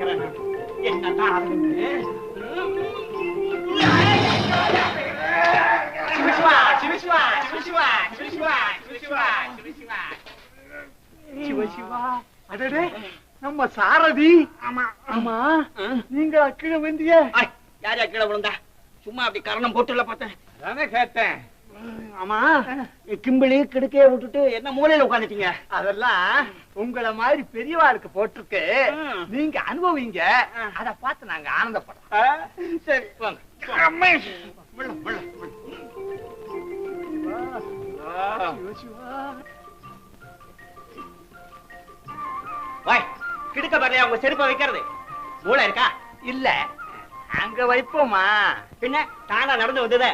பாக்குறேன். என்னதான் ஆகுதுன்னு. அடடே நம்ம சாரதி. ஆமா. ஆமா? நீங்க கீழே யார் யார் கீழே விழுந்தா? சும்மா அப்படி கரணம் போட்டுல பார்த்தேன். அதானே கேட்டேன். ஆமா கிம்பிளி கிடுக்கைய விட்டுட்டு என்ன மூலையில உட்காந்துட்டீங்க? அதெல்லாம் உங்கள மாதிரி பெரியவாளுக்கு போட்டிருக்கு. நீங்க அனுபவிங்க. அத பார்த்து நாங்க ஆனந்தப்படுறோம். சரி கிடுக்க பாருயா உங்க செருப்பை வைக்கிறது. மூளை இருக்கா? இல்ல. அங்க வைப்போமா? பின்ன தானா நடந்து வந்ததே?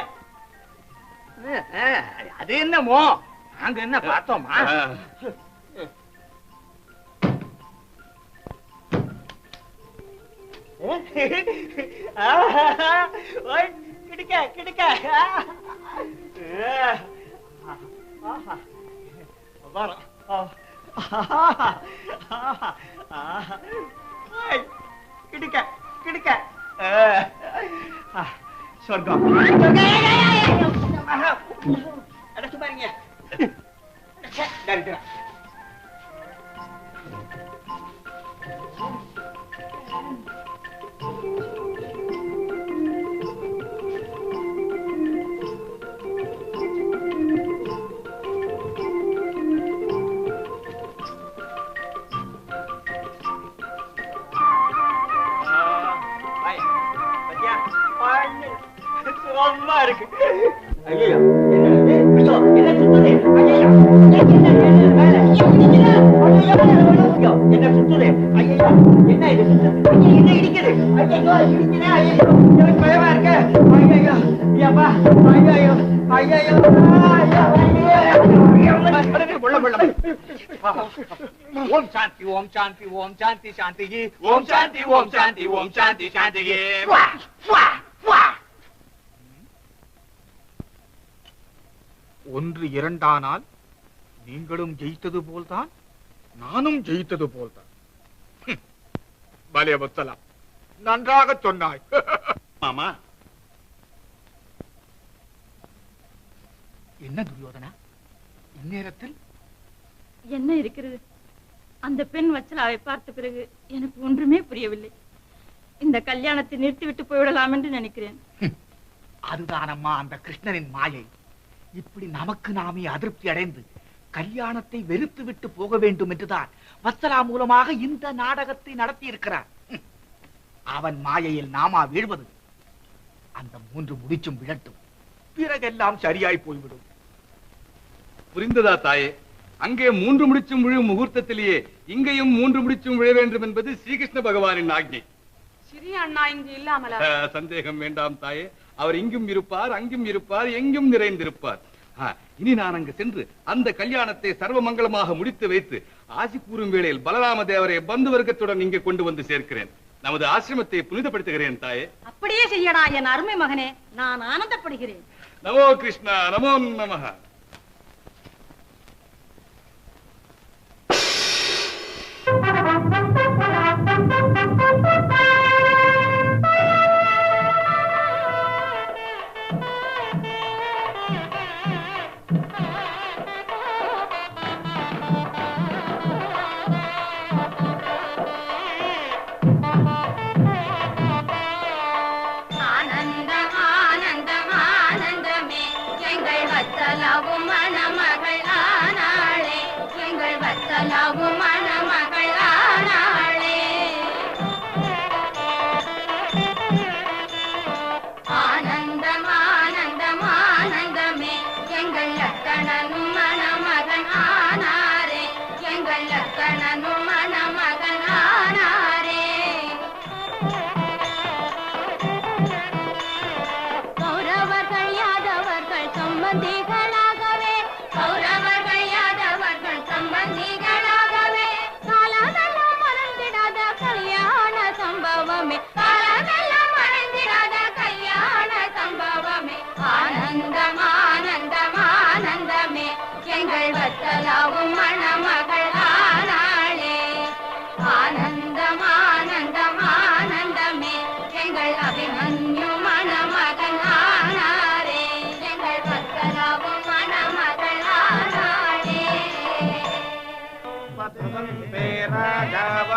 அது என்னமோ? நாங்க என்ன பார்த்தோமா? கிடுக்க கிடுக்க. கிடுக்க கிடுக்க. சொர்க்கம். maaf. Ada sumbernya. Cek dan gerak. Baik, ஓம் சாந்தி ஓம் சாந்தி ஓம் சாந்தி சாந்தி. ஓம் சாந்தி ஓம் சாந்தி ஓம் சாந்தி சாந்தி. ஒன்று இரண்டானால் நீங்களும் ஜெயித்தது போல்தான் நானும் ஜெயித்தது போல்தான். பலே வத்தலாம். நன்றாக சொன்னாய். மாமா. என்ன துரியோதனா? இந்நேரத்தில்? என்ன இருக்கிறது? அந்த பெண் வச்சலாவை பார்த்த பிறகு எனக்கு ஒன்றுமே புரியவில்லை. இந்த கல்யாணத்தை நிறுத்திவிட்டு போய்விடலாம் என்று நினைக்கிறேன் அதுதானம்மா அந்த கிருஷ்ணனின் மாயை. இப்படி நமக்கு நாமே அதிருப்தி அடைந்து கல்யாணத்தை வெறுத்து விட்டு போக வேண்டும் என்றுதான் வத்சலா மூலமாக இந்த நாடகத்தை நடத்தி இருக்கிறார். அவன் மாயையில் நாமா வீழ்வது. அந்த மூன்று முடிச்சும் விழட்டும். பிறகெல்லாம் சரியாய் போய்விடும். புரிந்ததா தாயே? அங்கே மூன்று முடிச்சும் விழும் முகூர்த்தத்திலேயே இங்கேயும் மூன்று முடிச்சும் விழ வேண்டும் என்பது ஸ்ரீகிருஷ்ண பகவானின் ஆக்ஞை சிறிய அண்ணா இங்கு இல்லாமலா? சந்தேகம் வேண்டாம் தாயே. அவர் இங்கும் இருப்பார் அங்கும் இருப்பார் எங்கும் நிறைந்திருப்பார். இனி நான் அங்கு சென்று அந்த கல்யாணத்தை சர்வ மங்களமாக முடித்து வைத்து ஆசி கூறும் வேளையில் பலராம தேவரை பந்து வர்க்கத்துடன் இங்கே கொண்டு வந்து சேர்க்கிறேன். நமது ஆசிரமத்தை புனிதப்படுத்துகிறேன் தாயே. அப்படியே செய்யடா என் அருமை மகனே. நான் ஆனந்தப்படுகிறேன். நமோ கிருஷ்ணா நமோ நமஹ. வத்தலாவும் மணமகள் ஆனாளே. எங்கள் வத்தலாவும் மணமகள் ஆனாளே. ஆனந்தம் ஆனந்தம் ஆனந்தமே எங்கள் லக்கணனும் மணமகன் ஆனாரே. எங்கள் லக்கணனும் மணமகன்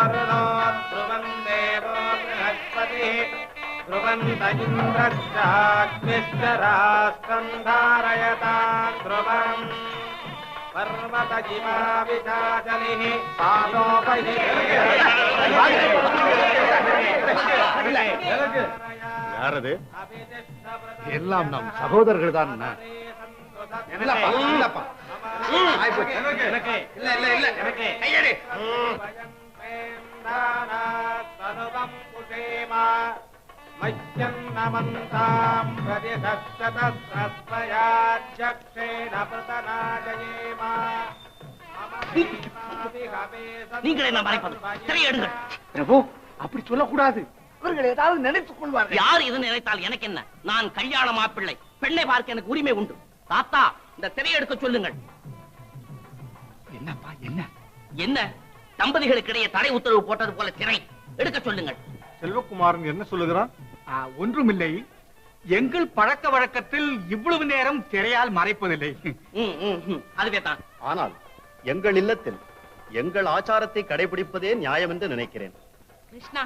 राजा वरुणो ध्रुवन् देवो बृहस्पतिः ध्रुवन्त इन्द्रश्चाग्निश्च राष्ट्रम् धारयताम् ध्रुवम् पर्वतजिमा विचाचलिः யாரது எல்லாம் நம் சகோதரர்கள் தான் मह्यन्नमन्ताम् प्रतिशतसहस्रस्वयाध्यक्षेण प्रतनाजयेम நீங்கள் என்ன மறைப்பது திரையெடுங்கள் பிரபு அப்படி சொல்லக்கூடாது அவர்கள் ஏதாவது நினைத்துக் கொள்வார்கள் யார் இது நினைத்தால் எனக்கு என்ன நான் கல்யாண மாப்பிள்ளை பெண்ணை பார்க்க எனக்கு உரிமை உண்டு தாத்தா இந்த திரையெடுக்க சொல்லுங்கள் என்னப்பா என்ன என்ன தம்பதிகளுக்கிடையே தடை உத்தரவு போட்டது போல திரை. எடுக்க சொல்லுங்கள். செல்வகுமாரன் என்ன சொல்லுகிறான்? ஒன்றுமில்லை. எங்கள் பழக்க வழக்கத்தில் இவ்வளவு நேரம் திரையால் மறைப்பதில்லை. அதுவே தான். ஆனால் எங்கள் இல்லத்தில் எங்கள் ஆச்சாரத்தை கடைபிடிப்பதே நியாயம் என்று நினைக்கிறேன். கிருஷ்ணா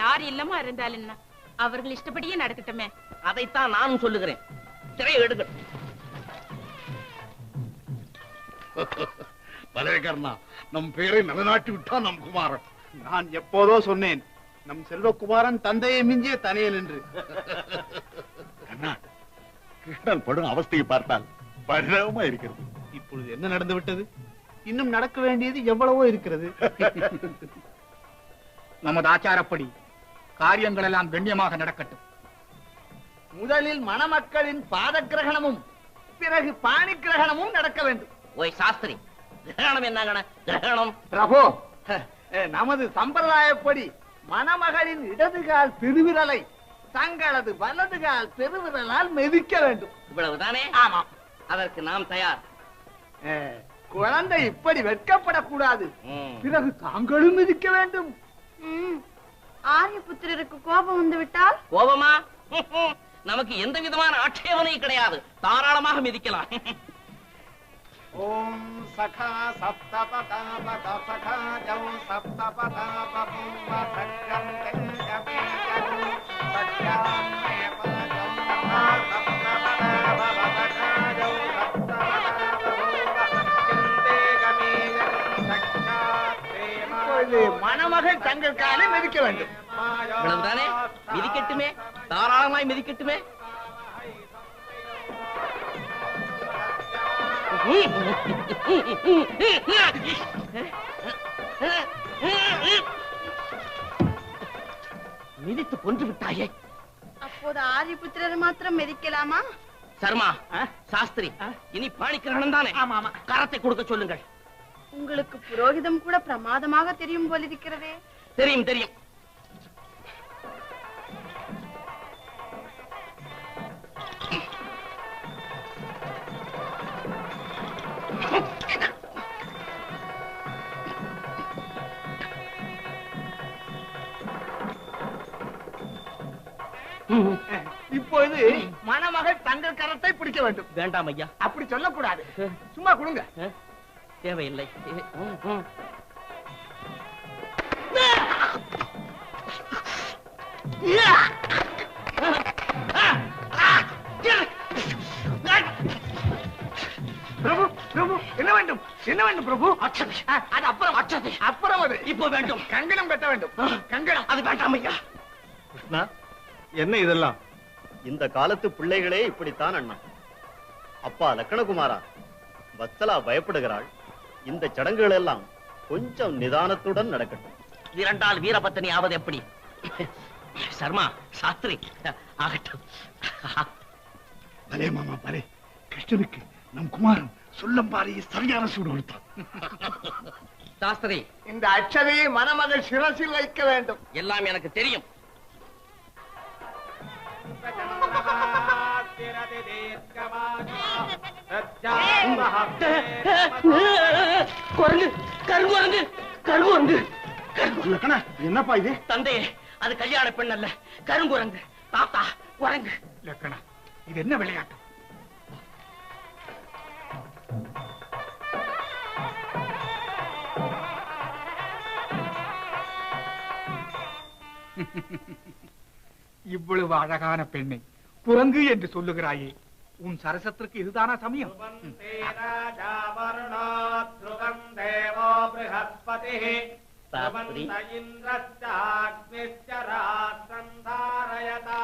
யார் இல்லமா இருந்தால் என்ன? அவர்கள் இஷ்டப்படியே நடக்கட்டுமே. அதைத்தான் நானும் சொல்லுகிறேன். திரையை எடுங்கள். பலவேகர்ணா நம் பேரை நிலநாட்டி விட்டான் நம் குமாரன். நான் எப்போதோ சொன்னேன் நம் செல்வகுமாரன் தந்தையை மிஞ்சிய தனியன் என்று. கண்ணா கிருஷ்ணன் படும் அவஸ்தையை பார்த்தால் பரிதாபமா இருக்கிறது. இப்பொழுது என்ன நடந்து விட்டது? இன்னும் நடக்க வேண்டியது எவ்வளவோ இருக்கிறது. நமது ஆச்சாரப்படி காரியங்கள் எல்லாம் கண்ணியமாக நடக்கட்டும். முதலில் மணமக்களின் பாத கிரகணமும் பிறகு பாணி கிரகணமும் நடக்க வேண்டும். ஓய் சாஸ்திரி கிரகணம் என்னங்கண்ண? கிரகணம். பிரபு நமது சம்பிரதாயப்படி மணமகளின் இடதுகால் பெருவிரலை தங்களது வலதுகால் பெருவிரலால் மிதிக்க வேண்டும். இவ்வளவுதானே? ஆமாம். அதற்கு நாம் தயார். குழந்தை இப்படி வெட்கப்படக்கூடாது. பிறகு தாங்களும் மிதிக்க வேண்டும். ஆரியபுத்திரருக்கு கோபம் வந்து விட்டால் கோபமா? நமக்கு எந்த விதமான ஆட்சேபனையும் கிடையாது. தாராளமாக மிதிக்கலாம். ஓம் சகா சப்த பதாபக சகாஜம் சப்த பதாபம் சக்கம் சக்காமய பதம் சப்த பதாபக சகாஜம் சப்த மணமகள் தங்கள் காலை மிதிக்க வேண்டும். இவ்வளவுதானே? மிதிக்கட்டுமே? தாராளமாய் மிதிக்கட்டுமே? மிதித்து கொன்று விட்டாயே. அப்போது ஆரியபுத்திரர் மாத்திரம் மிதிக்கலாமா? சர்மா சாஸ்திரி இனி பாணிக்கிரகணம் தானே? ஆமா ஆமா. கரத்தை கொடுக்க சொல்லுங்கள். உங்களுக்கு புரோகிதம் கூட பிரமாதமாக தெரியும் போலிருக்கிறதே. தெரியும் தெரியும். இப்பொழுது மணமகள் தங்கள் கரத்தை பிடிக்க வேண்டும். வேண்டாம் ஐயா. அப்படி சொல்லக்கூடாது. சும்மா கொடுங்க. தேவையில்லை. பிரபு பிரபு என்ன வேண்டும்? என்ன வேண்டும் பிரபு? அது அப்புறம். அச்சதை. அப்புறம் அது. இப்போ வேண்டும். கங்கணம் கட்ட வேண்டும். கங்கணம். அது வேண்டாம் ஐயா. கிருஷ்ணா என்ன இதெல்லாம்? இந்த காலத்து பிள்ளைகளே இப்படித்தான் அண்ணா. அப்பா லக்கணகுமாரா வத்சலா பயப்படுகிறாள். இந்த சடங்குகள் எல்லாம் கொஞ்சம் நிதானத்துடன் நடக்கட்டும். இரண்டால் வீரபத்தினி ஆவது எப்படி? சர்மா சாஸ்திரி ஆகட்டும். பலே மாமா பலே. கிருஷ்ணனுக்கு நம் குமாரன் சொல்லம் பாறையை சரியான சூடு கொடுத்தான். சாஸ்திரி. இந்த அச்சதையை மணமகள் சிரசில் வைக்க வேண்டும். எல்லாம் எனக்கு தெரியும். குரங்கு கருங்குரங்கு கருங்குரங்கு லக்கணா என்னப்பா இது? தந்தையே அது கல்யாண பெண் அல்ல கருங்குரங்கு தாத்தா குரங்கு. லக்கணா இது என்ன விளையாட்டு? இவ்வளவு அழகான பெண்ணை குரங்கு என்று சொல்லுகிறாயே உன் சரசத்திற்கு இதுதானா சமயம் ம். சாஸ்திரி இந்திரஸ்டாக்னிச்சராசந்தாரயதா